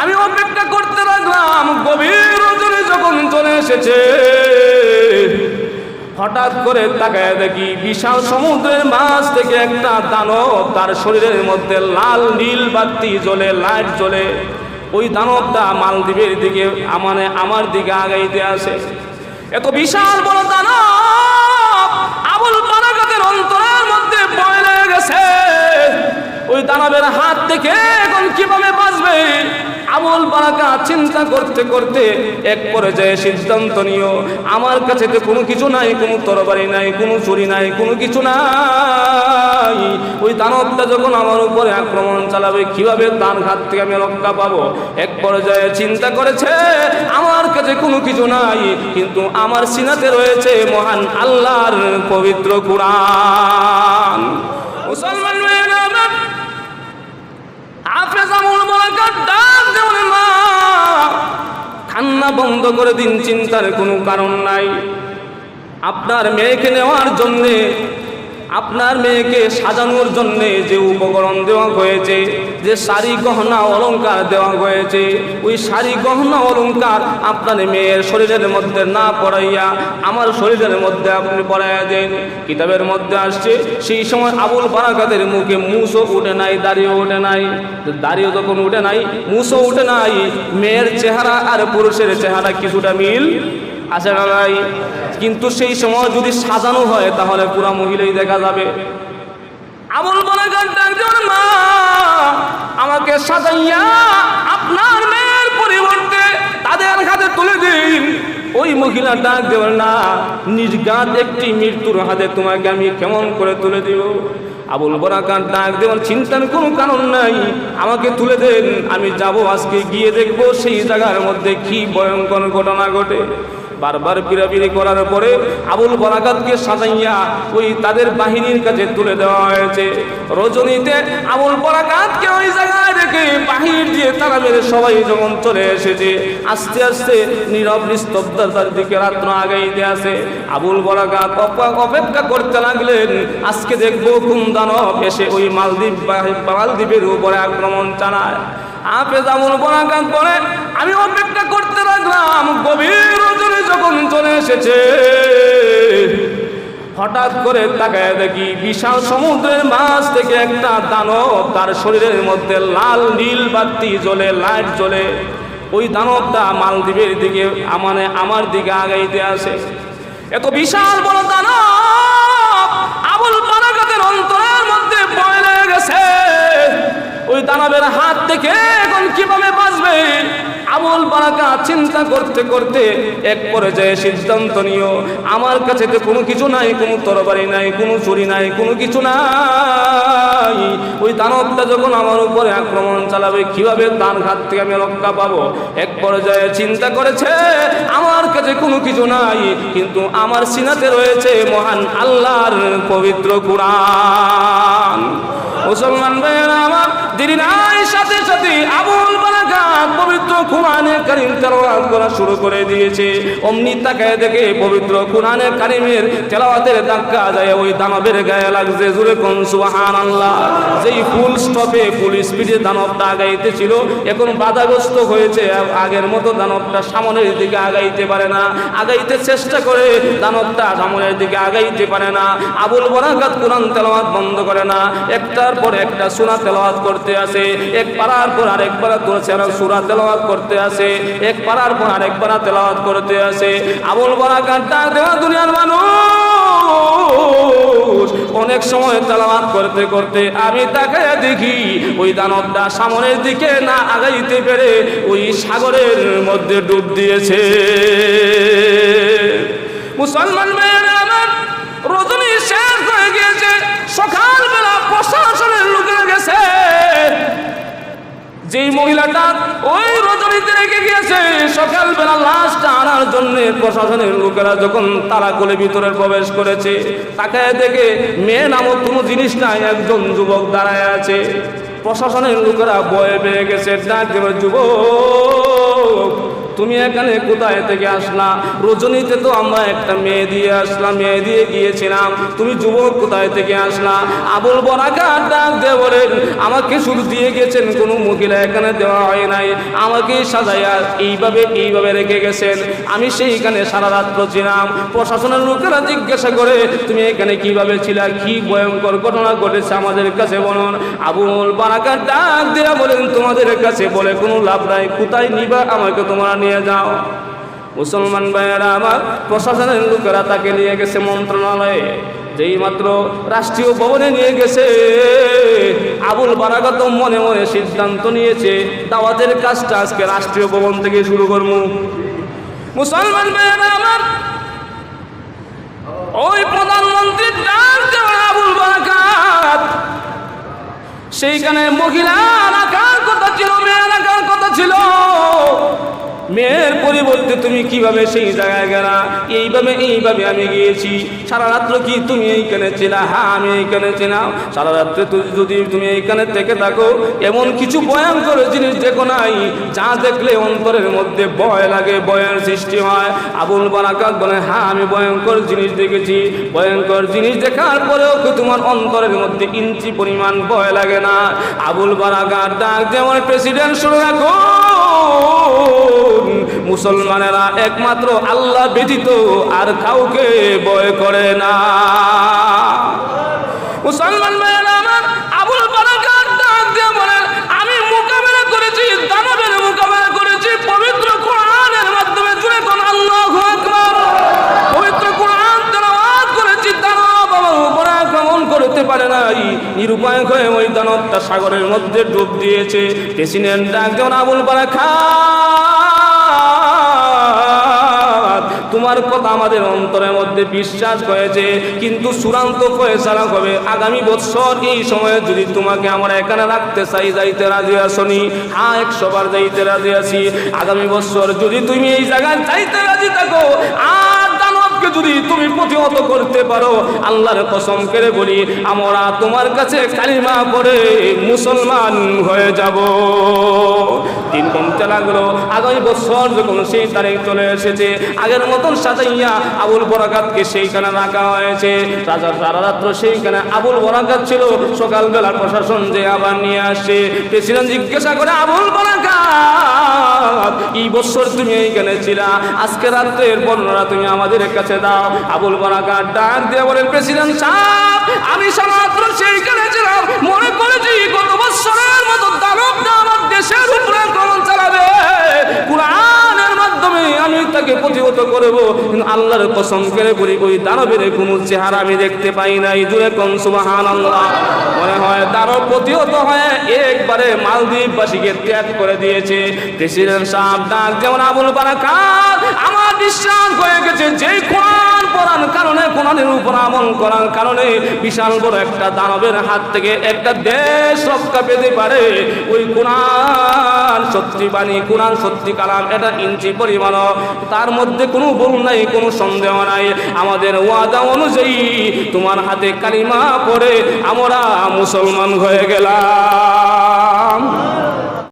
আমি অপেক্ষা করতে লাগলাম, গভীর রজনী যখন চলে এসেছে। হঠাৎ করে তাকায় দেখি বিশাল সমুদ্রের মাছ থেকে একটা দানব তার শরীরের মধ্যে লাল, নীল বাতি জ্বলে, লাইট জ্বলে। ওই দানবটা মালদ্বীপের দিকে মানে আমার দিকে আগাইতে আসে। এত বিশাল বড় দানব আবুল বারাকাতের অন্তরের মধ্যে লেগে গেছে। ওই দানবের হাত থেকে এখন কীভাবে বাঁচবে? আবুল বারাকা চিন্তা করতে করতে এক পর্যায়ে সিদ্ধান্ত নিও। আমার কাছে তো কোনো কিছু নাই, কোনো তরবারি নাই, কোনো চুরি নাই, কোনো কিছু নাই। ওই দানবটা যখন আমার উপরে আক্রমণ চালাবে, কীভাবে তার হাত থেকে আমি রক্ষা পাবো? এক পর্যায়ে চিন্তা করেছে, আমার কাছে কোনো কিছু নাই, কিন্তু আমার সিনাতে রয়েছে মহান আল্লাহর পবিত্র কুরআন। মুসলমান মা। কান্না বন্ধ করে দিন চিন্তার কোনো কারণ নাই। আপনার মেয়েকে নেওয়ার জন্যে আপনার মেয়েকে সাজানোর জন্যে যে উপকরণ দেওয়া হয়েছে, যে শাড়ি, গহনা, অলংকার দেওয়া হয়েছে, ওই শাড়ি, গহনা, অলংকার আপনার মেয়ের শরীরের মধ্যে না পড়াইয়া আমার শরীরের মধ্যে আপনি পড়াইয়া দেন। কিতাবের মধ্যে আসছে, সেই সময় আবুল বারাকাতের মুখে মুসও উঠে নাই, দাড়িও উঠে নাই। দাড়িও যখন উঠে নাই, মুসও উঠে নাই, মেয়ের চেহারা আর পুরুষের চেহারা কিছুটা মিল আছে না নাই কিন্তু সেই সময় যদি সাজানো হয়, তাহলে পুরা মহিলাই দেখা যাবে। আমল বানাগান ডাকজন মা, আমাকে সাজাইয়া আপনার মেয়ের পরিবর্তে তাদের হাতে তুলে দিন। ওই মহিলা ডাক দেবেন না নির্গাত একটি মৃত্যুর হাতে তোমাকে আমি কেমন করে তুলে দিব? আবুল বরাকার ডাক দেওয়ার চিন্তার কোনো কারণ নাই। আমাকে তুলে দেন, আমি যাব আজকে গিয়ে দেখব সেই জায়গার মধ্যে কি ভয়ঙ্কর ঘটনা ঘটে। বারবার পিরাপিরি করার পরে আবুল বরাকাতকে সাজাইয়া ওই তাদের বাহিনীর কাছে তুলে দেওয়া হয়েছে। রজনীতে আবুল বরাকাতকে ওই জায়গায় রেখে বাহির দিয়ে তারা মেরে সবাই যখন চলে এসেছে, আস্তে আস্তে নীরব নিস্তব্ধতার দিকে রাত্র আগাইতে আসে আবুল বরাকাত অপ- অপেক্ষা করতে লাগলেন, আজকে দেখব কোন দানব এসে ওই মালদ্বীপ মালদ্বীপের উপরে আক্রমণ চালায়। হাফেজ আমল বরাকাত পরে আমি অপেক্ষা করতে লাগলাম, গভীর রজনী যখন চলে এসেছে। হঠাৎ করে তাকায় দেখি বিশাল সমুদ্রের মাছ থেকে একটা দানব তার শরীরের মধ্যে লাল, নীল বাতি জ্বলে, লাইট জ্বলে। ওই দানবটা মালদ্বীপের দিকে মানে আমার দিকে আগাইতে আসে। এত বিশাল বড় দানব! চিন্তা করতে করতে এক পর্যায়ে সিদ্ধান্ত নিও, আমার কাছে তো কোনো কিছু নাই, কোনো তরবারি নাই, কোনো চুরি নাই, কোনো কিছু নাই। ওই দানবটা যখন আমার উপরে আক্রমণ চালাবে, কীভাবে তার হাত থেকে আমি রক্ষা পাবো? এক পর্যায়ে চিন্তা করেছে, আমার কাছে কোনো কিছু নাই, কিন্তু আমার সিনাতে রয়েছে মহান আল্লাহর পবিত্র কুরআন। মুসলমান ভাইয়েরা আমার, দেরি নাই, সাথে সাথে পবিত্র কুরআনে কারীম তেলাওয়াত করা শুরু করে দিয়েছে। অমনি তাকায় দেখে পবিত্র কুরআনে কারীমের তেলাওয়াতের ধাক্কা যায়, ওই দানবের গায়ে লাগছে জুরে কোন সুবহানাল্লাহ। যেই ফুল স্টপে ফুল স্পিডে দানবটা আগাইতে ছিল এখন বাধাগ্রস্ত হয়েছে। আগের মতো দানবটা সামনের দিকে আগাইতে পারে না। আগাইতে চেষ্টা করে দানবটা সামনের দিকে আগাইতে পারে না। আবুল বরাকাত কোরআন তেলাওয়াত বন্ধ করে না। একটার পর একটা সুরা তেলাওয়াত করতে আসে। এক পাড়ার পর আরেক পাড়া সুরা তেলাওয়াত করতে আসে, এক পাড়ার পর আরেক পাড়া তেলাওয়াত করতে আসে। আবুল বরাকাত ডাক দেওয়া দুনিয়ার মানুষ। অনেক সময় তেলাওয়াত করতে করতে আমি তাকে দেখি, ওই দানবটা সামনের দিকে না আগাইতে পেরে ওই সাগরের মধ্যে ডুব দিয়েছে। মুসলমান মেয়েরা আমার রজনী শেষ হয়ে গিয়েছে। সকালবেলা প্রশাসনের যেই মহিলাটা ওই রজনীতে রেখে গিয়েছে, সকালবেলা লাশটা আনার জন্য প্রশাসনের লোকেরা যখন তারা কোলে ভিতরে প্রবেশ করেছে, তাকে দেখে মেয়ে নামক কোনো জিনিস নাই, একজন যুবক দাঁড়ায় আছে। প্রশাসনের লোকেরা বয়ে পেয়ে গেছে, ডাক যুবক! তুমি এখানে কোথায় থেকে আসলা? রজনীতে তো আমরা একটা মেয়ে দিয়ে আসলাম, মেয়ে দিয়ে গিয়েছিলাম। তুমি যুবক কোথায় থেকে আসলা? আবুল বরাকার ডাক দিয়ে বলেন আমাকে শুধু দিয়ে গেছেন, কোনো মহিলা এখানে দেওয়া হয় নাই। আমাকে সাজাইয়া এইভাবে এইভাবে রেখে গেছেন। আমি সেইখানে সারা রাত্র ছিলাম প্রশাসনের লোকেরা জিজ্ঞাসা করে, তুমি এখানে কীভাবে ছিলা? কি ভয়ঙ্কর ঘটনা ঘটেছে আমাদের কাছে বলুন। আবুল বারাকার ডাক দেওয়া বলেন, তোমাদের কাছে বলে কোনো লাভ নাই। কোথায় নিবা? আমাকে তোমরা নিয়ে যাও। মুসলমান ভাইয়েরা, আমার প্রশাসনের লোকেরা তাকে নিয়ে গেছে মন্ত্রণালয়ে। যেই মাত্র রাষ্ট্রীয় ভবনে নিয়ে গেছে, আবুল বারাগত মনে মনে সিদ্ধান্ত নিয়েছে, দাওয়াতের কাজটা আজকে রাষ্ট্রীয় ভবন থেকে শুরু করব। মুসলমান ভাইয়েরা, আমার ওই প্রধানমন্ত্রী ডাক আবুল বারাকাত সেইখানে মহিলা রাখার কথা ছিল মেয়ে রাখার কথা ছিল। মেয়ের পরিবর্তে তুমি কীভাবে সেই জায়গায় গেলা? এইভাবে এইভাবে আমি গিয়েছি। সারা রাত্র কি তুমি এইখানে চেনা হ্যাঁ আমি এইখানে চেনাও সারা রাত্রে যদি তুমি এইখানে থেকে থাকো, এমন কিছু ভয়ঙ্কর জিনিস দেখো নাই, যা দেখলে অন্তরের মধ্যে ভয় লাগে, ভয়ের সৃষ্টি হয়। আবুল বারাকাত বলে হ্যাঁ আমি ভয়ঙ্কর জিনিস দেখেছি। ভয়ঙ্কর জিনিস দেখার পরেও কি তোমার অন্তরের মধ্যে ইঞ্চি পরিমাণ ভয় লাগে না? আবুল বারাকাত ডাক যেমন প্রেসিডেন্ট শুরু রাখো মুসলমানেরা একমাত্র আল্লাহ ব্যতীত আর কাউকে বয় করে না। মুসলমান নাই। নিরুপায় হয়ে ওই দানবটা সাগরের মধ্যে ডুব দিয়েছে। প্রেসিডেন্ট ডাক যেমন আবুল বারাকাত। তোমার কথা আমাদের অন্তরের মধ্যে বিশ্বাস হয়েছে, কিন্তু চূড়ান্ত ফয়সালা হবে আগামী বছর এই সময়ে যদি তোমাকে আমরা এখানে রাখতে চাই, যাইতে রাজি আসনি। হ্যাঁ একশো বার যাইতে রাজি আছি। আগামী বছর যদি তুমি এই জায়গায় যাইতে রাজি থাকো, আর যদি তুমি প্রতিহত করতে পারো। আল্লাহর কসম করে বলি, আমরা তোমার কাছে কালিমা পড়ে মুসলমান হয়ে যাব। দিন কমতে লাগল। আগামী বছর যখন সেই তারিখ চলে এসেছে, আগের মতন সাজাইয়া আবুল বরাকাতকে সেইখানে রাখা হয়েছে। রাজা সারা রাত্র সেইখানে আবুল বরাকাত ছিল। সকালবেলা প্রশাসন যে আবার নিয়ে আসে প্রেসিডেন্ট জিজ্ঞাসা করে, আবুল বরাকাত, এই বছর তুমি এইখানে ছিলা? আজকে রাত্রের বর্ণনা তুমি আমাদের কাছে দাও আবুল বরাকাত ডাক দিয়ে বলেন, প্রেসিডেন্ট সাহেব, আমি সারা রাত্র সেইখানে ছিলাম। মনে করেছি গত বছরের মতো দানবটা আমার দেশের উপরে আক্রমণ চালাবে। কোরআনের মাধ্যমে আমি তাকে প্রতিহত করব। কিন্তু আল্লাহর কসম করে বলি, ওই দানবের কোনো চেহারা আমি দেখতে পাই নাই। জুড়ে কম সুবাহান আল্লাহ মনে হয় দানব প্রতিহত হয়ে একবারে মালদ্বীপবাসীকে ত্যাগ করে দিয়েছে। প্রেসিডেন্ট সাহেব ডাক যেমন আবুল বারাকাত আমার বিশ্বাস হয়ে গেছে। যে কোরআন পড়ার কারণে, কোরআনের উপর আমল করার কারণে বিশাল বড় একটা দানবের হাত থেকে একটা দেশ রক্ষা পেতে পারে। ওই কোরআন সত্যি বাণী, কোরআন সত্যি কালাম, এটা ইঞ্চি পরিমাণ তার মধ্যে কোনো ভুল নাই, কোনো সন্দেহ নাই। আমাদের ওয়াদা অনুযায়ী তোমার হাতে কালিমা পড়ে আমরা মুসলমান হয়ে গেলাম।